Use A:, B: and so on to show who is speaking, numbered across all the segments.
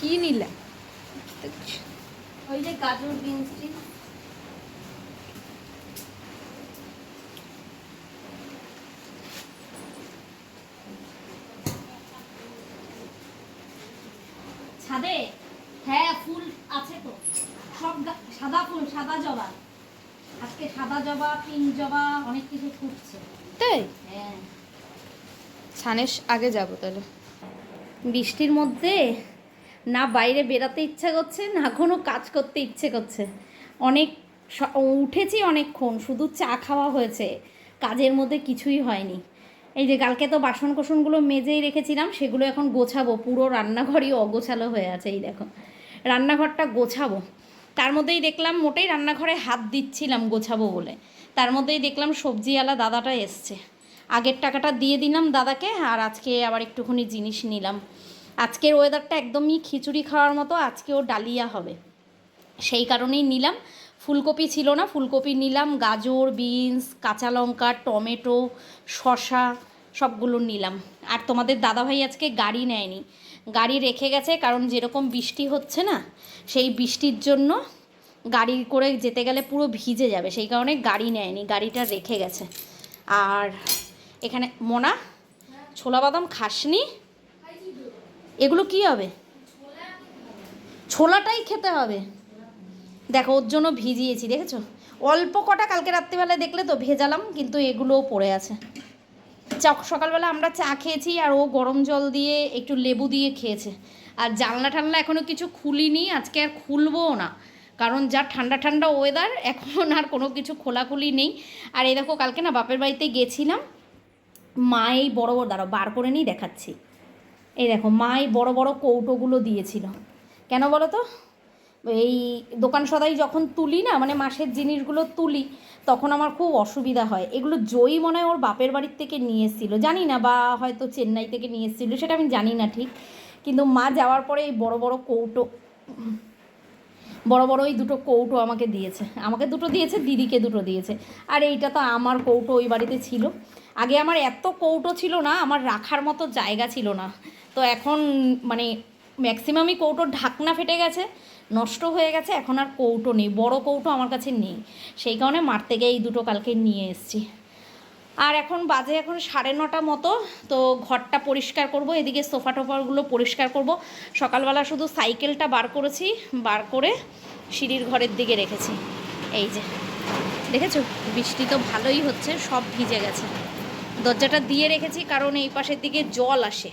A: কি নিলে
B: ওই যে গাজর বিনসটি ছাদে? হ্যাঁ ফুল আছে তো। সব সাদা ফুল সাদা জবা। আজকে সাদা জবা পিঙ্ক জবা অনেক কিছু ফুটছে।
A: তাই?
B: হ্যাঁ।
A: ছানের আগে যাব তাহলে।
B: বৃষ্টির মধ্যে না বাইরে বেরাতে ইচ্ছে করছে, না কোনো কাজ করতে ইচ্ছে করছে। অনেক উঠেছি অনেকক্ষণ, শুধু চা খাওয়া হয়েছে, কাজের মধ্যে কিছুই হয়নি। এই যে কালকে তো বাসন কোসনগুলো মেজেই রেখেছিলাম, সেগুলো এখন গোছাবো, পুরো রান্নাঘরই অগোছালো হয়ে আছে, এই দেখো। রান্নাঘরটা গোছাবো। তার মধ্যেই দেখলাম মোটেই রান্নাঘরে হাত দিচ্ছিলাম গোছাবো বলে। তার মধ্যেই দেখলাম সবজিওয়ালা দাদাটা এসছে। আগের টাকাটা দিয়ে দিলাম দাদাকে, আর আজকে আবার একটুখানি জিনিস নিলাম। আজকের ওয়েদারটা একদমই খিচুড়ি খাওয়ার মতো, আজকেও ডালিয়া হবে। সেই কারণেই নিলাম। ফুলকপি ছিল না, ফুলকপি নিলাম, গাজর, বিনস, কাঁচা লঙ্কা, টমেটো, শসা, সবগুলো নিলাম। আর তোমাদের দাদাভাই আজকে গাড়ি নেয়নি। গাড়ি রেখে গেছে, কারণ যেরকম বৃষ্টি হচ্ছে না, সেই বৃষ্টির জন্য গাড়ি করে যেতে গেলে পুরো ভিজে যাবে, সেই কারণে গাড়ি নেয়নি, গাড়িটা রেখে গেছে। আর এখানে, মোনা, ছোলা বাদাম খাসনি এগুলো কি হবে? ছোলাটাই খেতে হবে। দেখো, ওর জন্য ভিজিয়েছি, দেখেছ? অল্প কটা কালকে রাত্রিবেলায় দেখলে তো ভেজালাম, কিন্তু এগুলোও পড়ে আছে। চা সকালবেলা আমরা চা খেয়েছি আর ও গরম জল দিয়ে একটু লেবু দিয়ে খেয়েছে। আর জানলা টানলা এখনও কিছু খুলিনি, আজকে আর খুলবও না। কারণ যা ঠান্ডা ঠান্ডা ওয়েদার এখন আর কোনো কিছু খোলাখুলি নেই। আর এই দেখো, কালকে না বাপের বাড়িতে গেছিলাম। মা এই বড় বড়, দাঁড়াও, বার করে নিই দেখাচ্ছি। এই দেখো মা এই বড় বড় কৌটোগুলো দিয়েছিল। কেন বলো তো এই দোকান সদাই যখন তুলি না মানে মাসের জিনিসগুলো তুলি, তখন আমার খুব অসুবিধা হয়। এগুলো জয়ী মনে হয় ওর বাপের বাড়ির থেকে নিয়ে এসেছিল। জানি না, বা হয়তো চেন্নাই থেকে নিয়ে এসেছিল, সেটা আমি জানি না ঠিক। কিন্তু মা যাওয়ার পরে এই বড় বড় কৌটো, বড় বড় এই দুটো কৌটো আমাকে দিয়েছে। আমাকে দুটো দিয়েছে, দিদিকে দুটো দিয়েছে। আর এইটা তো আমার কৌটো ওই বাড়িতে ছিল। আগে আমার এত কৌটো ছিল না, আমার রাখার মতো জায়গা ছিল না। তো এখন মানে ম্যাক্সিমামই কৌটোর ঢাকনা ফেটে গেছে, নষ্ট হয়ে গেছে, এখন আর কৌটো নেই, বড় কৌটো আমার কাছে নেই। সেই কারণে মার থেকে এই দুটো কালকে নিয়ে এসেছি। আর এখন বাজে এখন সাড়ে নটা মতো, তো ঘরটা পরিষ্কার করব, এদিকে সোফা টোফাগুলো পরিষ্কার করব। সকালবেলা শুধু সাইকেলটা বার করেছি, বার করে সিঁড়ির ঘরের দিকে রেখেছি। এই যে, দেখেছ? বৃষ্টি তো ভালোই হচ্ছে, সব ভিজে গেছে। দরজাটা দিয়ে রেখেছি, কারণ এই পাশের দিকে জল আসে।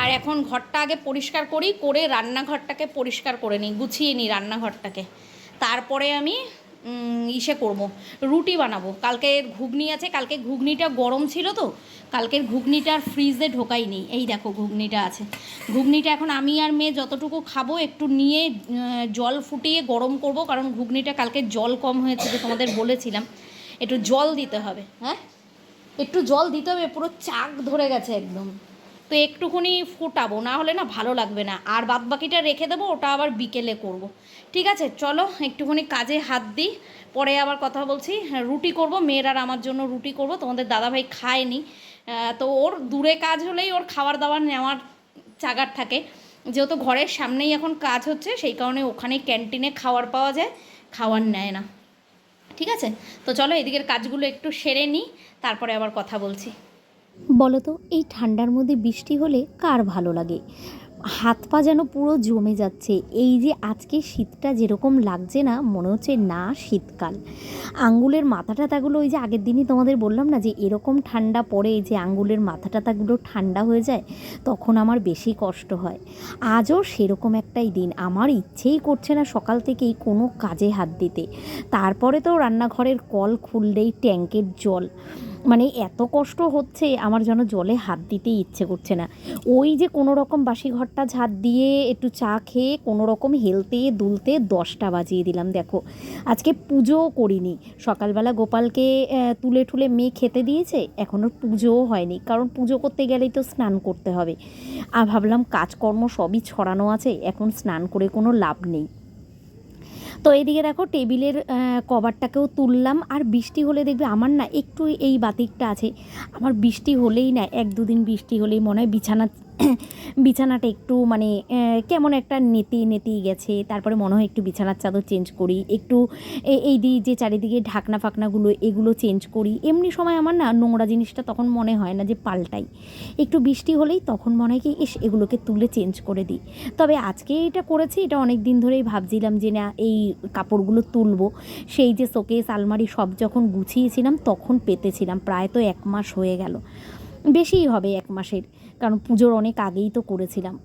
B: আর এখন ঘরটা আগে পরিষ্কার করি, করে রান্নাঘরটাকে পরিষ্কার করে নিই, গুছিয়ে নিই রান্নাঘরটাকে। তারপরে আমি ইসে করব, রুটি বানাবো। কালকে ঘুগনি আছে, কালকে ঘুগনিটা গরম ছিল তো, কালকের ঘুগনিটা আর ফ্রিজে ঢোকাইনি এই দেখো ঘুগনিটা আছে। ঘুগনিটা এখন আমি আর মেয়ে যতটুকু খাব, একটু নিয়ে জল ফুটিয়ে গরম করব, কারণ ঘুগনিটা কালকে জল কম হয়েছে যে তোমাদের বলেছিলাম। একটু জল দিতে হবে হ্যাঁ? একটু জল দিতে হবে, পুরো চাক ধরে গেছে একদম। তো একটুখানি ফোটাবো, না হলে না ভালো লাগবে না। আর বাদ বাকিটা রেখে দেবো, ওটা আবার বিকেলে করব। ঠিক আছে? চলো, একটুখানি কাজে হাত দিই। পরে আবার কথা বলছি। রুটি করব, মেয়ের আর আমার জন্য রুটি করব। তোমাদের দাদাভাই খায়নি। তো ওর দূরে কাজ হলেই ওর খাবার দাবার নেওয়ার চাগার থাকে। যেহেতু ঘরের সামনেই এখন কাজ হচ্ছে, সেই কারণে ওখানেই ক্যান্টিনে খাবার পাওয়া যায়, খাওয়ার নেয় না। ঠিক আছে? তো চলো, এদিকের কাজগুলো একটু সেরে নিই। তারপরে আবার কথা বলছি।
C: বলো তো এই ঠান্ডার মধ্যে বৃষ্টি হলে কার ভালো লাগে? হাত পা যেন পুরো জমে যাচ্ছে। এই যে আজকে শীতটা যেরকম লাগছে না, মনে হচ্ছে না শীতকাল। আঙ্গুলের মাথা টাতাগুলো ওই যে আগের দিনই তোমাদের বললাম না যে এরকম ঠান্ডা পড়ে যে আঙ্গুলের মাথা টাতাগুলো ঠান্ডা হয়ে যায়, তখন আমার বেশি কষ্ট হয়। আজও সেরকম একটাই দিন। আমার ইচ্ছেই করছে না সকাল থেকেই কোনো কাজে হাত দিতে। তারপরে তো রান্নাঘরের কল খুললেই ট্যাঙ্কের জল। মানে এত কষ্ট হচ্ছে, আমার যেন জলে হাত দিতেই ইচ্ছে করছে না। ওই যে কোনো রকম বাসি ঘরটা ঝাঁট দিয়ে একটু চা খেয়ে কোনো রকম হেলতে দুলতে দশটা বাজিয়ে দিলাম, দেখো। আজকে পুজোও করিনি। সকালবেলা গোপালকে তুলে ঠুলে মেয়ে খেতে দিয়েছে এখনও পুজোও হয়নি। কারণ পুজো করতে গেলেই তো স্নান করতে হবে। আর ভাবলাম কাজকর্ম সবই ছড়ানো আছে, এখন স্নান করে কোনো লাভ নেই। তো এদিকে দেখো টেবিলের কভারটাকেও তুললাম। আর বৃষ্টি হলে দেখবে আমার না একটু এই বাতিকটা আছে। আমার বৃষ্টি হলেই না, এক দুদিন বৃষ্টি হলেই মনে হয় বিছানা
B: বিছানাটা একটু মানে কেমন একটা নেতি নেতি গেছে, তারপরে মনে হয় একটু বিছানার চাদর চেঞ্জ করি, একটু এই দিক যে চারিদিকে ঢাকনা ফাকনাগুলো এগুলো চেঞ্জ করি, এমনি সময় আমার না নোংরা জিনিসটা তখন মনে হয় না যে পাল্টাই। একটু বৃষ্টি হলেই তখন মনে হয় কি, ইস, এগুলোকে তুলে চেঞ্জ করে দিই। তবে আজকে এটা করেছি, এটা অনেক দিন ধরেই ভাবছিলাম যে না, এই কাপড়গুলো তুলবো। সেই যে শোকেস, আলমারি সব যখন গুছিয়েছিলাম, তখন পেতেছিলাম, প্রায় তো এক মাস হয়ে গেল। বেশিই হবে এক মাসের। কারণ পুজোর অনেক আগেই তো করেছিলাম।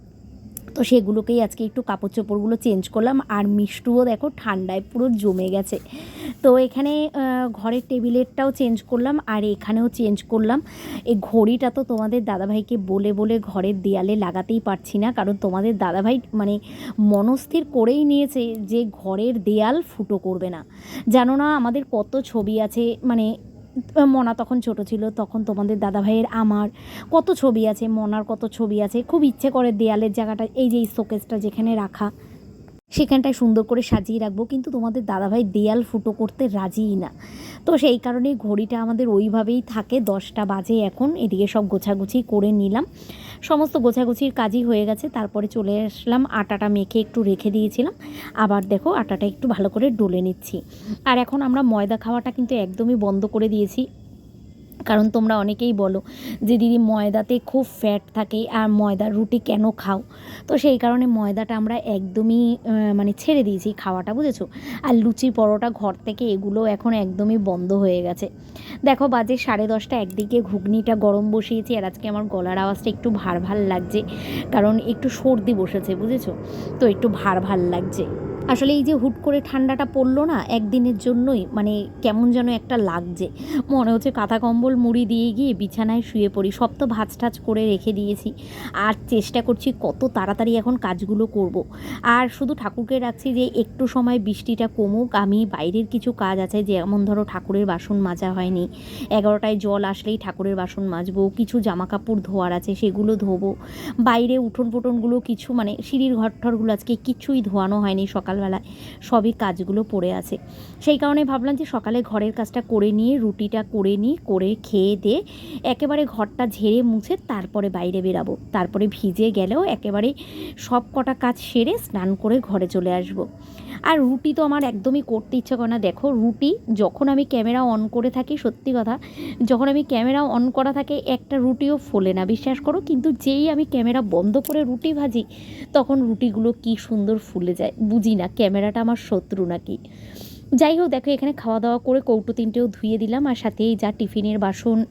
B: তো সেগুলোকেই আজকে একটু কাপড় চোপড়গুলো চেঞ্জ করলাম আর মিষ্টুও দেখো ঠান্ডায় পুরো জমে গেছে। তো এখানে ঘরের টেবিলেরটাও চেঞ্জ করলাম আর এখানেও চেঞ্জ করলাম। এই ঘড়িটা তো তোমাদের দাদাভাইকে বলে বলে ঘরের দেয়ালে লাগাতেই পারছি না, কারণ তোমাদের দাদাভাই মানে মনস্থির করেই নিয়েছে যে ঘরের দেয়াল ফুটো করবে না। জানো না আমাদের কত ছবি আছে মানে মনা তখন ছোট ছিল, তখন তোমাদের দাদা ভাইয়ের আমার। কত ছবি আছে, মনার কত ছবি আছে। খুব ইচ্ছে করে দেয়ালের জায়গাটা, এই যে এই শোকেসটা যেখানে রাখা, সেখানটায় সুন্দর করে সাজিয়ে রাখব, কিন্তু তোমাদের দাদাভাই দেয়াল ফুটো করতে রাজিই না। তো সেই কারণে ঘড়িটা আমাদের ওইভাবেই থাকে, দশটা বাজে এখন, এদিকে সব গোছাগুছি করে নিলাম। সমস্ত গোছাগুছির কাজই হয়ে গেছে। তারপরে চলে আসলাম, আটাটা মেখে একটু রেখে দিয়েছিলাম। আবার দেখো, আটাটা একটু ভালো করে ডলে নিচ্ছি। আর এখন আমরা ময়দা খাওয়াটা কিন্তু একদমই বন্ধ করে দিয়েছি। কারণ তোমরা অনেকেই বলো যে দিদি ময়দাতে খুব ফ্যাট থাকে আর ময়দার রুটি কেন খাও? তো সেই কারণে ময়দাটা আমরা একদমই মানে ছেড়ে দিয়েছি খাওয়াটা, বুঝেছ? আর লুচি পরোটা ঘর থেকে এগুলো এখন একদমই বন্ধ হয়ে গেছে। দেখো বাজে সাড়ে দশটা, একদিকে ঘুগনিটা গরম বসিয়েছি আর আজকে আমার গলার আওয়াজটা একটু ভার ভার লাগছে, কারণ একটু সর্দি বসেছে, বুঝেছ? তো একটু ভার ভার লাগছে। আসলে এই যে হুট করে ঠান্ডাটা পড়ল না, একদিনের জন্যই মানে কেমন যেন একটা লাগছে। মনে হচ্ছে কাঁথা কম্বল মুড়ি দিয়ে গিয়ে বিছানায় শুয়ে পড়ি। সব তো ভাজ টাজ করে রেখে দিয়েছি। আর চেষ্টা করছি কত তাড়াতাড়ি এখন কাজগুলো করব। আর শুধু ঠাকুরকে রাখছি যে একটু সময় বৃষ্টিটা কমুক। আমি বাইরের কিছু কাজ আছে, যেমন ধরো ঠাকুরের বাসন মাজা হয়নি। এগারোটায় জল আসলেই ঠাকুরের বাসন মাজবো। কিছু জামা কাপড় ধোয়ার আছে, সেগুলো ধোবো। বাইরে উঠোন পুটনগুলো কিছু মানে সিঁড়ির ঘর ঠরগুলো আজকে কিছুই ধোয়ানো হয়নি। সকালবেলায় সবই কাজগুলো পড়ে আছে সেই কারণে ভাবলাম যে সকালে ঘরের কাজটা করে নিয়ে, রুটিটা করে নিই করে খেয়ে দিয়ে একেবারে ঘরটা ঝেড়ে মুছে তারপরে বাইরে বেরাবো তারপরে ভিজে গেলেও একেবারে সব কটা কাজ সেরে স্নান করে ঘরে চলে আসব। আর রুটি তো আমার একদমই করতে ইচ্ছে করে না। দেখো, রুটি যখন আমি ক্যামেরা অন করে থাকি, সত্যি কথা, যখন আমি ক্যামেরা অন করা থাকে, একটা রুটিও ফোলে না, বিশ্বাস করো। কিন্তু যেই আমি ক্যামেরা বন্ধ করে রুটি ভাজি, তখন রুটিগুলো কি সুন্দর ফুলে যায়। বুঝি না, ক্যামেরাটা আমার শত্রু নাকি? যাই হোক, দেখো, এখানে খাওয়া দাওয়া করে কৌটো তিনটেও ধুয়ে দিলাম, আর সাথে যা টিফিনের বাসন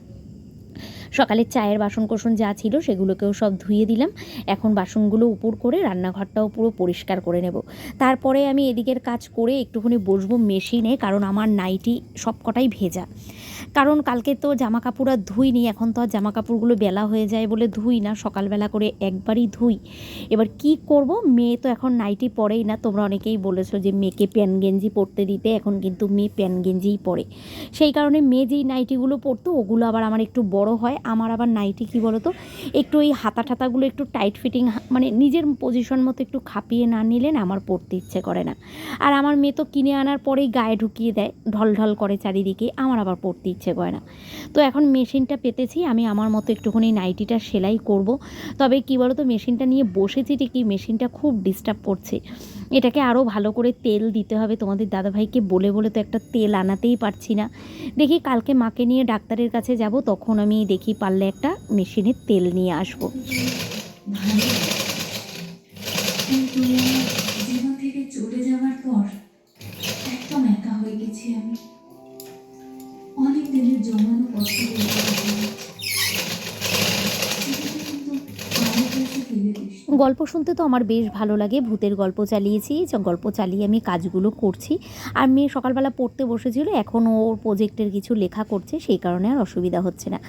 B: সকালে চায়ের বাসন কোসন যা ছিল সেগুলোকেও সব ধুয়ে দিলাম। এখন বাসনগুলো উপর করে রান্নাঘরটাও পুরো পরিষ্কার করে নেব। তারপরে আমি এদিকের কাজ করে একটুখানি বসবো মেশিনে, কারণ আমার নাইটি সবকটাই ভেজা। কারণ কালকে তো জামা কাপড় আর ধুইনি, এখন তো আর জামা কাপড়গুলো বেলা হয়ে যায় বলে ধুই না, সকালবেলা করে একবারই ধুই। এবার কি করব? মেয়ে তো এখন নাইটি পরেই না, তোমরা অনেকেই বলেছ যে মেয়েকে প্যান গেঞ্জি পরতে দিতে, এখন কিন্তু মেয়ে প্যান গেঞ্জিই পরে। সেই কারণে মেয়ে যেই নাইটিগুলো পরতো, ওগুলো আবার আমার একটু বড় হয়, আমার আবার নাইটি কী বলো তো একটু ওই হাতা ঠাতাগুলো একটু টাইট ফিটিং মানে নিজের পজিশন মতো একটু খাপিয়ে না নিলে না আমার পরতে ইচ্ছে করে না। আর আমার মেয়ে তো কিনে আনার পরেই গায়ে ঢুকিয়ে দেয় ঢল ঢল করে চারিদিকে, আমার আবার পরতে ইচ্ছে করে না। তো এখন মেশিনটা পেতেছি, আমি আমার মতো একটুখানি নাইটিটা সেলাই করব। তবে কি বলো তো মেশিনটা নিয়ে বসেছি ঠিকই, মেশিনটা খুব ডিস্টার্ব করছে। এটাকে আরও ভালো করে তেল দিতে হবে। তোমাদের দাদাভাইকে বলে বলে তো একটা তেল আনাতেই পারছি না। দেখি কালকে মাকে নিয়ে ডাক্তারের কাছে যাব, তখন আমি দেখি পারলে একটা মেশিনের তেল নিয়ে আসব।
D: জীবন থেকে চলে যাওয়ার পর একদম একা হয়ে গেছি আমি। দিনের জমানো কষ্টগুলো সেগুলো কিন্তু আমার কাছে ফেলে দিস
B: গল্প শুনতে তো আমার বেশ ভালো লাগে। ভূতের গল্প চালিয়েছি গল্প চালিয়ে আমি কাজগুলো করছি। আর মেয়ে সকালবেলা পড়তে বসেছিল এখন ওর প্রজেক্টের কিছু লেখা করছে, সেই কারণে আর অসুবিধা হচ্ছে না।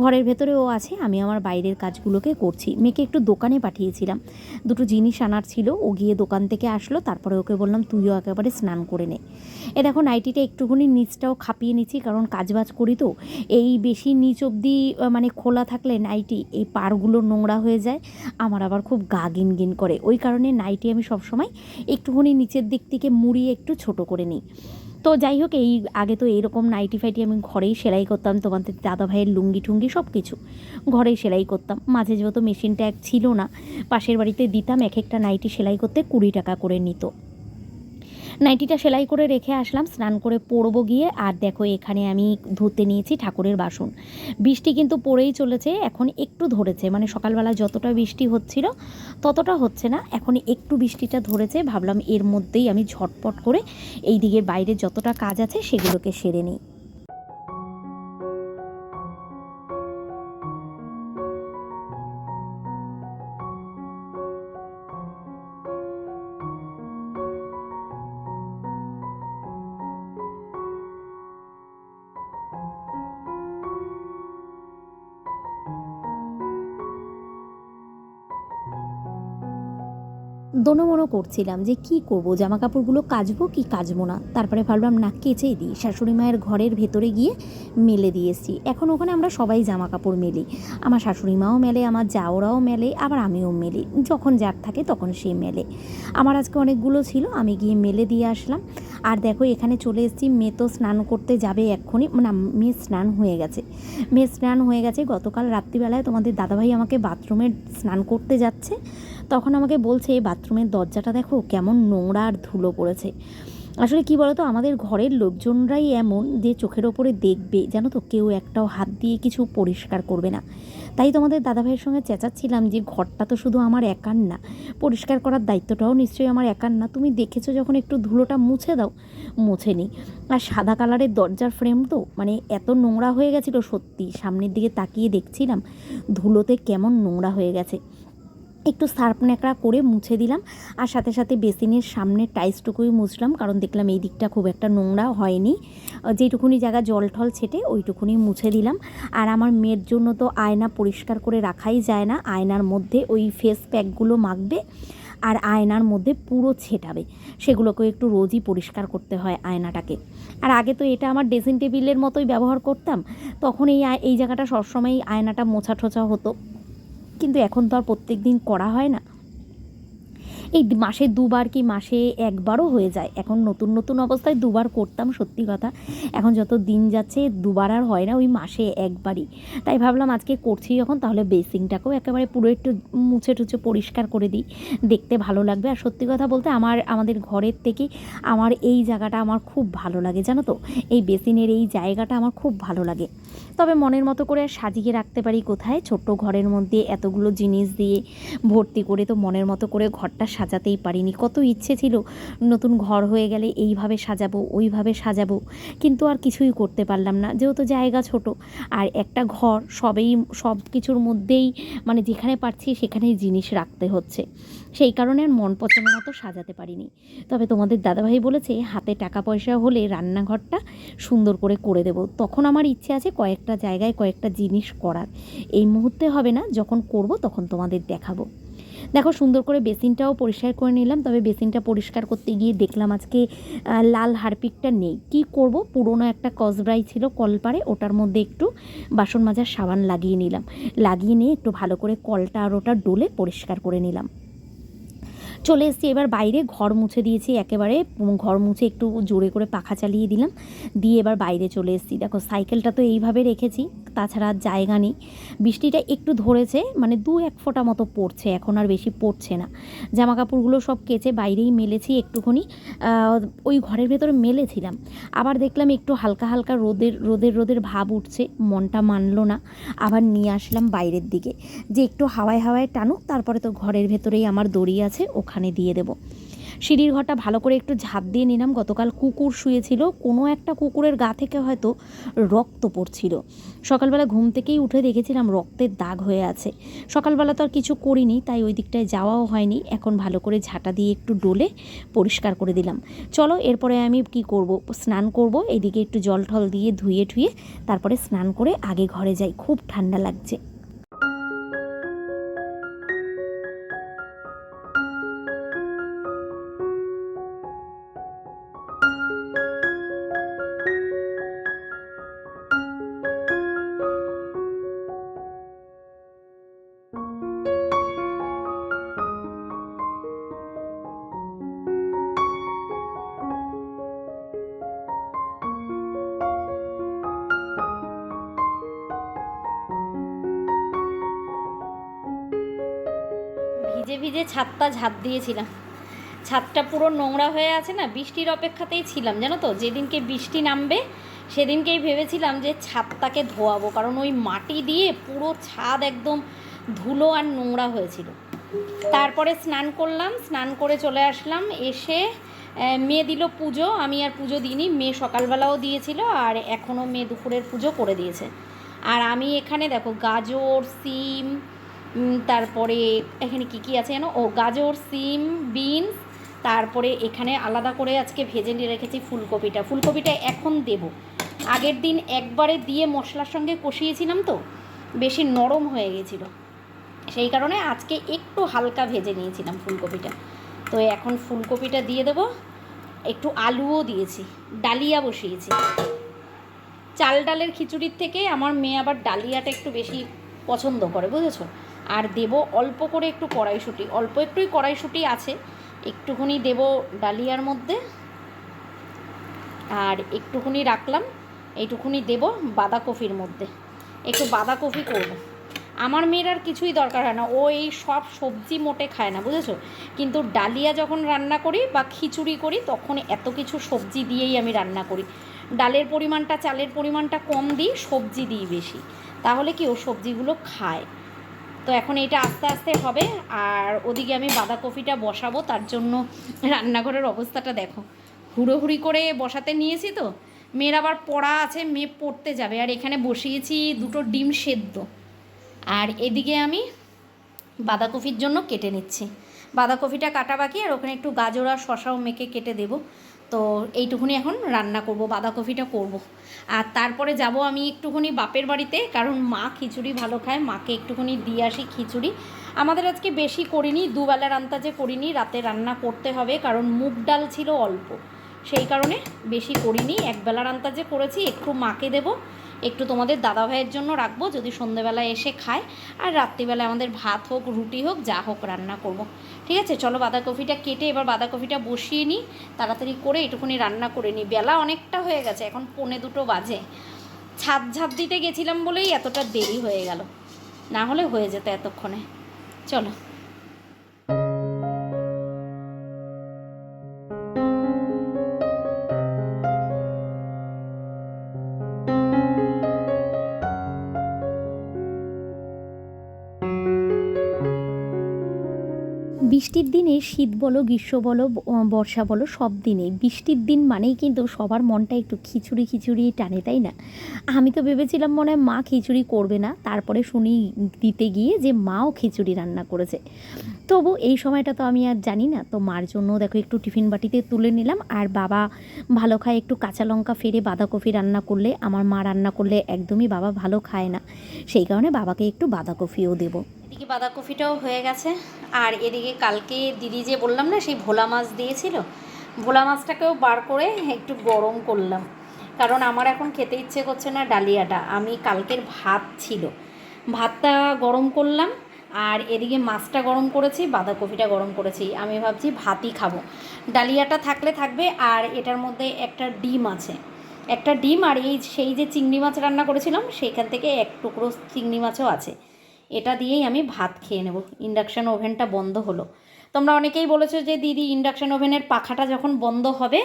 B: ঘরের ভেতরে ও আছে, আমি আমার বাইরের কাজগুলোকে করছি। মেয়েকে একটু দোকানে পাঠিয়েছিলাম। দুটো জিনিস আনার ছিল, ও গিয়ে দোকান থেকে আসলো, তারপরে ওকে বললাম, তুইও একেবারে স্নান করে নে। এ দেখো নাইটিটা একটুখানি নিচটাও খাপিয়ে নিচ্ছি, কারণ কাজবাজ করি তো। এই বেশি নিচ অবধি মানে খোলা থাকলে নাইটি এই পাড়গুলো নোংরা হয়ে যায়। আমার আবার খুব গা গিন গিন করে। ওই কারণে নাইটি আমি সবসময় একটুখানি নিচের দিক থেকে মুড়ি একটু ছোট করে নিই। তো যাই হোক, এই আগে তো এইরকম নাইটি ফাইটি আমি ঘরেই সেলাই করতাম তোমাদের দাদা ভাইয়ের লুঙ্গি ঠুঙ্গি সব কিছু ঘরেই সেলাই করতাম। মাঝে যেহেতু মেশিনটা এক ছিল না, পাশের বাড়িতে দিতাম, এক একটা নাইটি সেলাই করতে কুড়ি টাকা করে নিত। নাইটিটা সেলাই করে রেখে আসলাম, স্নান করে পরবো গিয়ে। আর দেখো, এখানে আমি ধুতে নিয়েছি ঠাকুরের বাসন। বৃষ্টি কিন্তু পড়েই চলেছে, এখন একটু ধরেছে। মানে সকালবেলা যতটা বৃষ্টি হচ্ছিল, ততটা হচ্ছে না। এখন একটু বৃষ্টিটা ধরেছে, ভাবলাম এর মধ্যেই আমি ঝটপট করে এই দিকের বাইরে যতটা কাজ আছে সেগুলোকে সেরে নিই। দোনোমনো করছিলাম যে কি করব জামা কাপড়গুলো কাচবো কি কাচবো না। তারপরে ভাবলাম না কেচেই দিই। শাশুড়ি মায়ের ঘরের ভেতরে গিয়ে মেলে দিয়েছি। এখন ওখানে আমরা সবাই জামা কাপড় মেলি। আমার শাশুড়ি মাও মেলে, আমার যাওরাও মেলে, আবার আমিও মেলি। যখন যার থাকে তখন সে মেলে। আমার আজকে অনেকগুলো ছিল, আমি গিয়ে মেলে দিয়ে আসলাম। আর দেখো, এখানে চলে এসেছি। মেয়ে তো স্নান করতে যাবে এক্ষুনি। না, মেয়ে স্নান হয়ে গেছে। মেয়ে স্নান হয়ে গেছে। গতকাল রাত্রিবেলায় তোমাদের দাদাভাই আমাকে বাথরুমে স্নান করতে যাচ্ছে। তখন আমাকে বলছে বাথরুমের দরজাটা দেখো কেমন নোংরা আর ধুলো পড়েছে। আসলে কি বলতো, আমাদের ঘরের লোকজনরাই এমন যে চোখের ওপরে দেখবে, জানো তো? কেউ একটাও হাত দিয়ে কিছু পরিষ্কার করবে না। তাই তোমাদের দাদাভাইয়ের সঙ্গে চেঁচাচ্ছিলাম যে ঘরটা তো শুধু আমার একার না, পরিষ্কার করার দায়িত্বটাও নিশ্চয়ই আমার একার না। তুমি দেখেছ যখন একটু ধুলোটা মুছে দাও? মুছে নিই আর সাদা কালারের দরজার ফ্রেম তো মানে এত নোংরা হয়ে গেছিল সত্যি, সামনের দিকে তাকিয়ে দেখছিলাম, ধুলোতে কেমন নোংরা হয়ে গেছে। একটু সার্ফ ন্যাকড়া করে মুছে দিলাম আর সাথে সাথে বেসিনের সামনে টাইসটুকুই মুছলাম, কারণ দেখলাম এই দিকটা খুব একটা নোংরা হয়নি। যেটুকুনি জায়গা জল ঠল ছেটে ওইটুকুনি মুছে দিলাম। আর আমার মেয়ের জন্য তো আয়না পরিষ্কার করে রাখাই যায় না, আয়নার মধ্যে ওই ফেস প্যাকগুলো মাখবে আর আয়নার মধ্যে পুরো ছেটাবে। সেগুলোকে একটু রোজই পরিষ্কার করতে হয় আয়নাটাকে। আর আগে তো এটা আমার ড্রেসিং টেবিলের মতোই ব্যবহার করতাম, তখন এই এই জায়গাটা সবসময় আয়নাটা মোছা ঠোছা হতো। কিন্তু এখন তো আর প্রত্যেক দিন করা হয় না। এই মাসে দুবার কি মাসে একবারও হয়ে যায়? এখন নতুন নতুন অবস্থায় দুবার করতাম, সত্যি কথা। এখন যত দিন যাচ্ছে, দুবার আর হয় না, ওই মাসে একবারই। তাই ভাবলাম আজকে করছি যখন, তাহলে বেসিংটাকেও একেবারে পুরো একটু মুছে টুছে পরিষ্কার করে দিই। দেখতে ভালো লাগবে। আর সত্যি কথা বলতে আমার, আমাদের ঘরের থেকে আমার এই জায়গাটা আমার খুব ভালো লাগে, জানো তো? এই বেসিনের এই জায়গাটা আমার খুব ভালো লাগে। তবে মনের মতো করে সাজিয়ে রাখতে পারি কোথায়? ছোট্ট ঘরের মধ্যে এতগুলো জিনিস দিয়ে ভর্তি করে তো মনের মতো করে ঘরটা সাজাতেই পারিনি। কত ইচ্ছে ছিল নতুন ঘর হয়ে গেলে এইভাবে সাজাবো, ওইভাবে সাজাবো। কিন্তু আর কিছুই করতে পারলাম না। যেহেতু জায়গা ছোট, আর একটা ঘর সবেই সব কিছুর মধ্যেই মানে যেখানে পারছি সেখানেই জিনিস রাখতে হচ্ছে। সেই কারণে আর মন পছন্দ মতো সাজাতে পারিনি। তবে তোমাদের দাদাভাই বলেছে, হাতে টাকা পয়সা হলে রান্নাঘরটা সুন্দর করে করে দেব। তখন আমার ইচ্ছে আছে কয়েকটা জায়গায় কয়েকটা জিনিস করার। এই মুহূর্তে হবে না, যখন করব তখন তোমাদের দেখাবো। দেখো, সুন্দর করে বেসিনটাও পরিষ্কার করে নিলাম, তবে বেসিনটা পরিষ্কার করতে গিয়ে দেখলাম আজকে লাল হারপিকটা নেই। কি করব? পুরনো একটা কসব্রাই ছিল কলপারে ওটার মধ্যে একটু বাসন মাজার সাবান লাগিয়ে নিলাম। লাগিয়ে নিয়ে একটু ভালো করে কলটা আর ওটা ডোলে পরিষ্কার করে নিলাম। চলে এসেছি। এবার বাইরে ঘর মুছে দিয়েছি একেবারে। ঘর মুছে একটু জোরে করে পাখা চালিয়ে দিলাম। দিয়ে এবার বাইরে চলে এসেছি। দেখো, সাইকেলটা তো এইভাবে রেখেছি, তাছাড়া জায়গা নেই। বৃষ্টিটা একটু ধরেছে মানে দু এক ফোঁটা মতো পড়ছে, এখন আর বেশি পড়ছে না। জামা কাপড়গুলো সব কেচে বাইরেই মেলেছি একটুখানি। ওই ঘরের ভেতরে মেলেছিলাম। আবার দেখলাম একটু হালকা হালকা রোদের রোদের রোদের ভাব উঠছে, মনটা মানলো না। আবার নিয়ে আসলাম বাইরের দিকে। যে একটু হাওয়ায় হাওয়ায় টানুক, তারপরে তো ঘরের ভেতরেই আমার দড়ি আছে, ওখানে দিয়ে দেবো। সিঁড়ির ঘরটা ভালো করে একটু ঝাঁপ দিয়ে নিলাম। গতকাল কুকুর শুয়েছিল। কোনো একটা কুকুরের গা থেকে হয়তো রক্ত পড়ছিল। সকালবেলা ঘুম থেকেই উঠে দেখেছিলাম রক্তের দাগ হয়ে আছে। সকালবেলা তো আর কিছু করিনি, তাই ওই দিকটায় যাওয়াও হয়নি। এখন ভালো করে ঝাঁটা দিয়ে একটু ডোলে পরিষ্কার করে দিলাম। চলো, এরপরে আমি কি করব? স্নান করব। এদিকে একটু জল ঠল দিয়ে ধুয়ে ঠুয়ে তারপরে স্নান করে আগে ঘরে যাই। খুব ঠান্ডা লাগছে। ভিজে ছাদটা ঝাঁপ দিয়েছিলাম। ছাদটা পুরো নোংরা হয়ে আছে না, বৃষ্টির অপেক্ষাতেই ছিলাম, জানো তো? যেদিনকে বৃষ্টি নামবে, সেদিনকেই ভেবেছিলাম যে ছাদটাকে ধোয়াবো, কারণ ওই মাটি দিয়ে পুরো ছাদ একদম ধুলো আর নোংরা হয়েছিল। তারপরে স্নান করলাম, স্নান করে চলে আসলাম, এসে মেয়ে দিল পুজো, আমি আর পুজো দিইনি, মেয়ে সকালবেলাও দিয়েছিল, আর এখনও মেয়ে দুপুরের পুজো করে দিয়েছে। আর আমি এখানে দেখো গাজর, সিম তারপরে এখানে কি কি আছে জানো? ও, গাজর, সিম, বিনস, তারপরে এখানে আলাদা করে আজকে ভেজে নিয়ে রেখেছি ফুলকপিটা। ফুলকপিটা এখন দেব। আগের দিন একবারে দিয়ে মশলার সঙ্গে কষিয়েছিলাম তো, বেশি নরম হয়ে গেছিল। সেই কারণে আজকে একটু হালকা ভেজে নিয়েছিলাম ফুলকপিটা। তো এখন ফুলকপিটা দিয়ে দেবো। একটু আলুও দিয়েছি, ডালিয়া বসিয়েছি। চাল ডালের খিচুড়ির থেকে আমার মেয়ে আবার ডালিয়াটা একটু বেশি পছন্দ করে, বুঝেছ? আর দেব অল্প করে একটু কড়াইশুঁটি, অল্প একটুই কড়াইশুঁটি আছে। একটুখানি দেব ডালিয়ার মধ্যে। আর একটুখানি রাখলাম এইটুকুনি দেব বাঁধাকপির মধ্যে। একটু বাঁধাকপি করব। আমার মেয়ের আর কিছুই দরকার হয় না, ও এই সব সবজি মোটে খায় না, বুঝেছ? কিন্তু ডালিয়া যখন রান্না করি বা খিচুড়ি করি, তখন এত কিছু সবজি দিয়েই আমি রান্না করি। ডালের পরিমাণটা, চালের পরিমাণটা কম দিই, সবজি দিই বেশি। তাহলে কি ও সবজিগুলো খায়? তো এখন এটা আস্তে আস্তে হবে, আর ওদিকে আমি বাঁধাকপিটা বসাবো, তার জন্য রান্নাঘরের অবস্থাটা দেখো। হুড়োহুড়ি করে বসাতে নিয়েছি তো, মেয়ের আবার পড়া আছে, মেয়ে পড়তে যাবে, আর এখানে বসিয়েছি দুটো ডিম সেদ্ধ। আর এদিকে আমি বাঁধাকপির জন্য কেটে নিচ্ছি। বাঁধাকপিটা কাটা বাকি, আর ওখানে একটু গাজর আর শশাও মেখে কেটে দেবো। তো এইটুকুনি এখন রান্না করব, বাঁধাকপিটা করব। আর তারপরে যাব আমি একটুখানি বাপের বাড়িতে, কারণ মা খিচুড়ি ভালো খায়, মাকে একটুখানি দিয়ে আসি খিচুড়ি। আমাদের আজকে বেশি করিনি দুবেলার আন্তাজে করিনি, রাতে রান্না করতে হবে, কারণ মুগ ডাল ছিল অল্প। সেই কারণে বেশি করিনি একবেলার আন্তাজে করেছি, একটু মাকে দেবো। একটু তোমাদের দাদা ভাইয়ের জন্য রাখব, যদি সন্ধেবেলায় এসে খায়। আর রাত্রিবেলায় আমাদের ভাত হোক, রুটি হোক, যা হোক রান্না করব। ঠিক আছে? চলো বাঁধাকপিটা কেটে এবার বাঁধাকপিটা বসিয়ে নিই। তাড়াতাড়ি করে এটুকুনি রান্না করে নিই। বেলা অনেকটা হয়ে গেছে, এখন পৌনে দুটো বাজে। ছাদ ঝাঁপ দিতে গেছিলাম বলেই এতটা দেরি হয়ে গেল। না হলে হয়ে যেত এতক্ষণে। চলো।
E: দিনে শীত বলো, গ্রীষ্ম বলো বর্ষা বলো, সব দিনে বৃষ্টির দিন মানেই কিন্তু সবার মনটা একটু খিচুড়ি খিচুড়ি টানে, তাই না? আমি তো ভেবেছিলাম মনে হয় মা খিচুড়ি করবে না। তারপরে শুনি দিতে গিয়ে যে মাও খিচুড়ি রান্না করেছে। তবু এই সময়টা তো আমি আর জানি না। তো মার জন্য দেখো একটু টিফিন বাটিতে তুলে নিলাম। আর বাবা ভালো খায় একটু কাঁচা লঙ্কা ফেরে বাঁধাকপি রান্না করলে। আমার মা রান্না করলে একদমই বাবা ভালো খায় না। সেই কারণে বাবাকে একটু বাঁধাকপিও দেবো।
B: এদিকে বাঁধাকপিটাও হয়ে গেছে। আর এদিকে কালকে দিদি যে বললাম না, সেই ভোলা মাছ দিয়েছিল। ভোলা মাছটাকেও বার করে একটু গরম করলাম। কারণ আমার এখন খেতে ইচ্ছে করছে না ডালিয়াটা। আমি কালকের ভাত ছিল। ভাতটা গরম করলাম, আর এদিকে মাছটা গরম করেছি, বাঁধাকপিটা গরম করেছি। আমি ভাবছি ভাতই খাব। ডালিয়াটা থাকলে থাকবে, আর এটার মধ্যে একটা ডিম আছে। একটা ডিম আর এই সেই যে চিংড়ি মাছ রান্না করেছিলাম, সেইখান থেকে এক টুকরো চিংড়ি মাছও আছে। এটা দিয়েই আমি ভাত খেয়ে নেব। ইন্ডাকশান ওভেনটা বন্ধ হলো। তোমরা অনেকেই বলেছ যে, দিদি ইন্ডাকশান ওভেনের পাখাটা যখন বন্ধ হবে,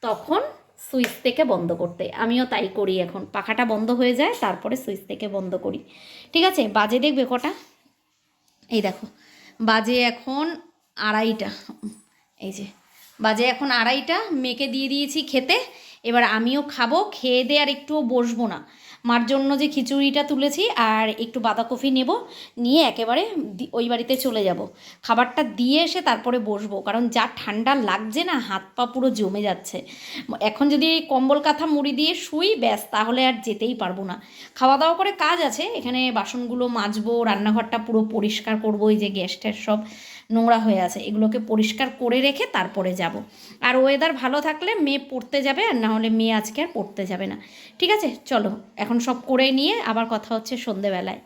B: তখন সুইচ থেকে বন্ধ করতে। আমিও তাই করি এখন। পাখাটা বন্ধ হয়ে যায়, তারপরে সুইচ থেকে বন্ধ করি। ঠিক আছে? বাজে দেখবে কটা? এই দেখো, বাজে এখন আড়াইটা। এই যে বাজে এখন আড়াইটা, মেয়েকে দিয়ে দিয়েছি খেতে। এবার আমিও খাব, খেয়ে দিয়ে আর একটুও বসবো না। মার জন্য যে খিচুড়িটা তুলেছি আর একটু বাঁধাকপি নেব, নিয়ে একেবারে ওই বাড়িতে চলে যাব। খাবারটা দিয়ে এসে তারপরে বসবো, কারণ যা ঠান্ডা লাগছে না, হাত পা পুরো জমে যাচ্ছে। এখন যদি কম্বল, কাঁথা, মুড়ি দিয়ে শুই, ব্যাস, তাহলে আর যেতেই পারব না। খাওয়া দাওয়া করে কাজ আছে, এখানে বাসনগুলো মাজবো, রান্নাঘরটা পুরো পরিষ্কার করব, এই যে গ্যাস সব। নোংরা হয়ে আছে। এগুলোকে পরিষ্কার করে রেখে তারপরে যাব। আর ওয়েদার ভালো থাকলে মেয়ে পড়তে যাবে আর না হলে মেয়ে আজকে আর পড়তে যাবে না। ঠিক আছে? চলো, এখন সব করে নিয়ে আবার কথা হচ্ছে সন্ধেবেলায়।